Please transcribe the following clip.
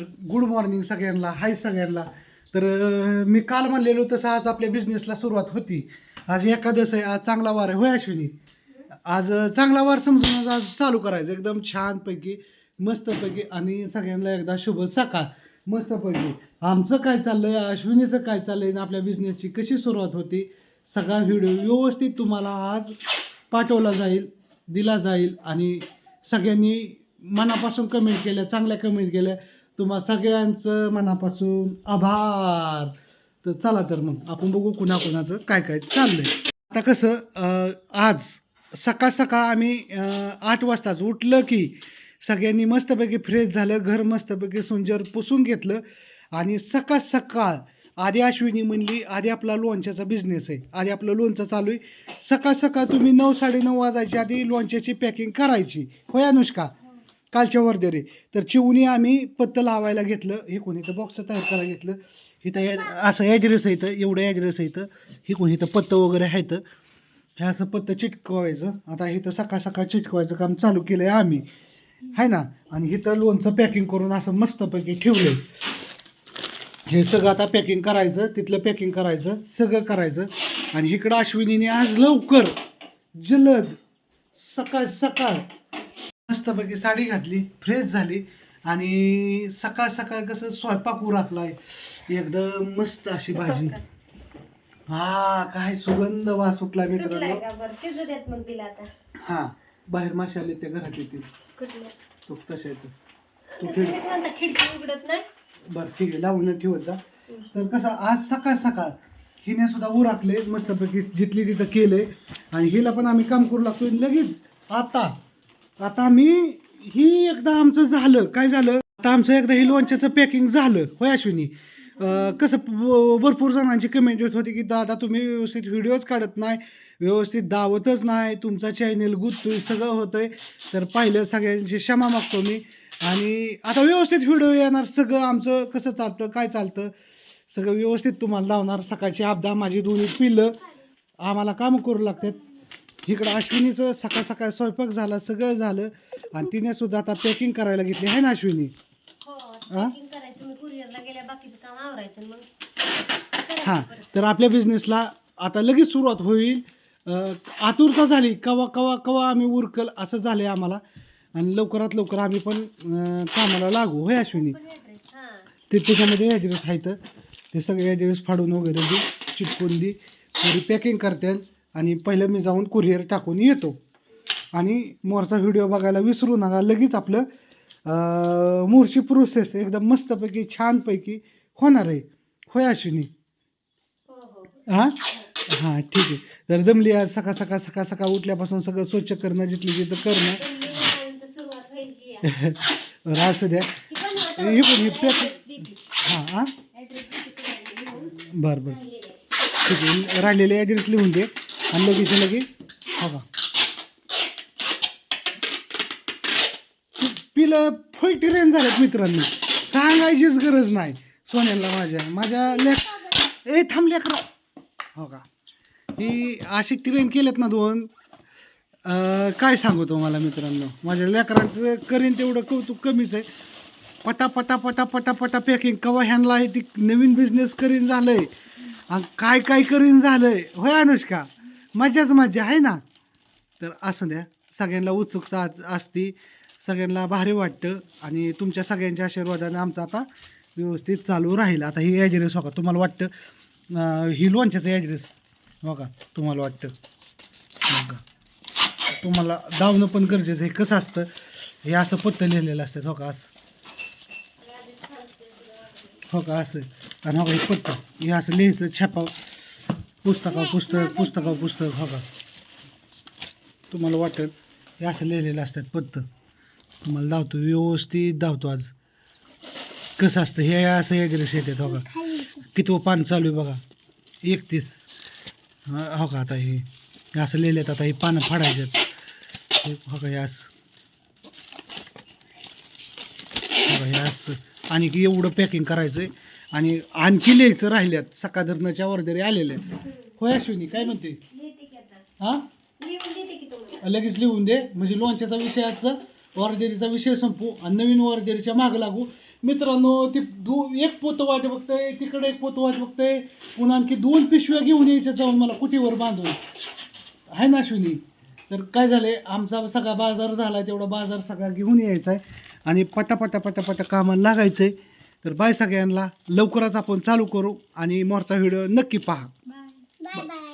Good morning सगळ्यांना हाय सगळ्यांना. तर मी काल म्हणलेलो तसं आज आपल्या बिझनेसला सुरुवात होती. आज एकादश आहे आज चांगला वार आहे. होय अश्विनी? आज चांगला वार समजून आज चालू करायचं. एकदम छानपैकी मस्तपैकी आणि सगळ्यांना एकदा शुभ सकाळ. मस्तपैकी. आमचं काय चाललंय अश्विनीचं काय चाललंय आणि आपल्या बिझनेसची कशी सुरुवात होती सगळा व्हिडिओ व्यवस्थित तुम्हाला आज पाठवला जाईल दिला जाईल आणि सगळ्यांनी मनापासून कमेंट केल्या चांगल्या कमेंट केल्या. तुम्हा सगळ्यांचं मनापासून आभार. तर चला तर मग आपण बघू कुणाकुणाचं काय काय चाललंय. आता कसं आज सकाळ सकाळ आम्ही आठ वाजताच उठलं की सगळ्यांनी मस्तपैकी फ्रेश झालं घर मस्तपैकी सुंजर पुसून घेतलं आणि सकाळ सकाळ आधी अश्विनी म्हणली आधी आपला लोणच्याचा बिझनेस आहे. आधी आपलं लोणचं चालू आहे. सकाळ सकाळ तुम्ही नऊ साडेनऊ वाजायची आधी लोणच्याची पॅकिंग करायची. होय अनुष्का? कालच्या वर्धेरे तर चिवणी आम्ही पत्तं लावायला घेतलं. हे कोणी तर बॉक्स तयार करायला घेतलं. इथं ॲ- असं ॲड्रेस आहे इथं. एवढं ॲड्रेस आहे इथं. हे कोणी इथं पत्तं वगैरे आहेत हे असं पत्तं चिटकवायचं. आता इथं सकाळ सकाळ चिटकवायचं काम चालू केलं आहे आम्ही. आहे ना? आणि इथं लोणचं पॅकिंग करून असं मस्तपैकी ठेवलं हे सगळं आता पॅकिंग करायचं. तिथलं पॅकिंग करायचं. सगळं करायचं. आणि इकडं अश्विनीने आज लवकर जलद सकाळ सकाळ मस्तपैकी साडी घातली फ्रेश झाली. आणि सकाळ सकाळ कसं स्वयंपाक उरकलाय एकदम मस्त अशी भाजी. हा काय सुगंध वास सुटला मित्रांनो. हा बाहेर मासे आले त्या घरात येतील. तो येतो. तू खिडकी उघडत नाही? बरं ठीक आहे लावून ठेवत जा. तर कसं आज सकाळ सकाळ हिने सुद्धा उराकले मस्तपैकी जिथली तिथं केलंय. आणि हिला पण आम्ही काम करू लागतोय. लगेच आता. आता मी ही एकदा आमचं झालं. काय झालं? आता आमचं एकदा ही लोणच्याचं पॅकिंग झालं. होय अश्विनी? कसं भरपूर जणांची कमेंट येत होती की दादा तुम्ही व्यवस्थित व्हिडिओज काढत नाही व्यवस्थित दावतच नाही तुमचा चॅनल गुत्तोय सगळं होतंय. तर पाहिलं सगळ्यांची क्षमा मागतो मी. आणि आता व्यवस्थित व्हिडिओ येणार सगळं आमचं कसं चालतं काय चालतं सगळं व्यवस्थित तुम्हाला लावणार सकाळची आपदा माझी दोन्ही पिल्लं आम्हाला कामं करू लागतात. इकडं अश्विनीचं सकाळ सकाळ स्वयंपाक झाला सगळं झालं. आणि तिने सुद्धा आता पॅकिंग करायला घेतली. आहे ना अश्विनी? हो हा? हां. तर आपल्या बिझनेसला आता लगेच सुरुवात होईल. आतुरता झाली. कवा कवा कवा आम्ही उरकल असं झालं आहे आम्हाला. आणि लवकरात लवकर आम्ही पण कामाला लागू. होय अश्विनी? हा. ते त्याच्यामध्ये ॲड्रेस आहेत ते सगळे ॲड्रेस फाडून वगैरे दे चिटकून दे. पॅकिंग करतात आणि पहिलं मी जाऊन कुरिअर टाकून येतो. आणि मोरचा व्हिडिओ बघायला विसरू नका. लगेच आपलं मोरची प्रोसेस एकदम मस्तपैकी छानपैकी होणार आहे. होय अश्विनी? हां? हां ठीक आहे. तर दमली आज सकाळ सकाळ सकाळ सकाळ उठल्यापासून सगळं स्वच्छ करणं जिथली जिथं करणं. पण असू द्या ही हे पण हे हां हां? बरं बरं. ठीक आहे. राहिलेले ॲड्रेस लिहून दे. आणि लगेच लगे हो का पिलं फुल ट्रेन झालेत मित्रांनो. सांगायचीच गरज नाही सोन्याला माझ्या. माझ्या लेख ए थांब लेकरं. हो का? ही अशी ट्रेन केलेत ना दोन. काय सांगू तुम्हाला मित्रांनो? माझ्या लेकरांचं करीन तेवढं कौतुक कमीच आहे. पटा पटा पटा पटा पटा पॅकिंग कवा ह्यांना आहे ती नवीन बिझनेस करीन झालं आहे आणि काय काय करीन झालं आहे होय अनुष्का? मजाच मजा आहे ना. तर असू द्या सगळ्यांना उत्सुकता आज- असती सगळ्यांना भारी वाटतं आणि तुमच्या सगळ्यांच्या आशीर्वादाने आमचं आता व्यवस्थित चालू राहील. आता ही ॲड्रेस हो का तुम्हाला वाटतं ही लोणच्याचं ॲड्रेस हो का तुम्हाला वाटतं. हो का तुम्हाला धावणं पण गरजेचं आहे कसं असतं हे असं पत्तं लिहिलेलं असतं हो का असं. हो का असं. आणि हो का हे पत्तं हे असं लिहायचं छापा पुस्तकावर पुस्तक पुस्तकावर पुस्तक हो का? तुम्हाला वाटेल हे असं लिहिलेलं असतात पत्तं तुम्हाला धावतो व्यवस्थित धावतो आज. कसं असतं? हे असं वगैरे येतात हो का? कितवं पान चालू आहे बघा. एकतीस. हो का? आता हे असं लिहिलेत आता हे पानं फाडायच्यात हे हो का हे असं. हो का हे असं. आणि एवढं पॅकिंग करायचं आहे आणि आणखी लिहायचं राहिल्यात सकाळ धरणाच्या वर्धरी आलेल्या आहेत. होय अश्विनी काय म्हणते. हां? लगेच लिहून दे. म्हणजे लोणच्याचा विषयाचं वर्धेरीचा विषय संपू आणि नवीन वर्धेरीच्या मागं लागू. मित्रांनो ती दो एक पोतं वाट बघतंय तिकडे एक पोतं वाट बघतंय. पुन्हा आणखी दोन पिशव्या घेऊन यायच्या जाऊन मला कुटीवर बांधून. आहे ना अश्विनी? तर काय झालंय? आमचा सगळा बाजार झाला तेवढा बाजार सगळा घेऊन यायचा आहे. आणि पटापटा पटापटा कामाला लागायचं आहे तर बाय सगळ्यांना. लवकरच आपण चालू करू आणि मोरचा व्हिडिओ नक्की पहा. बाय. बाय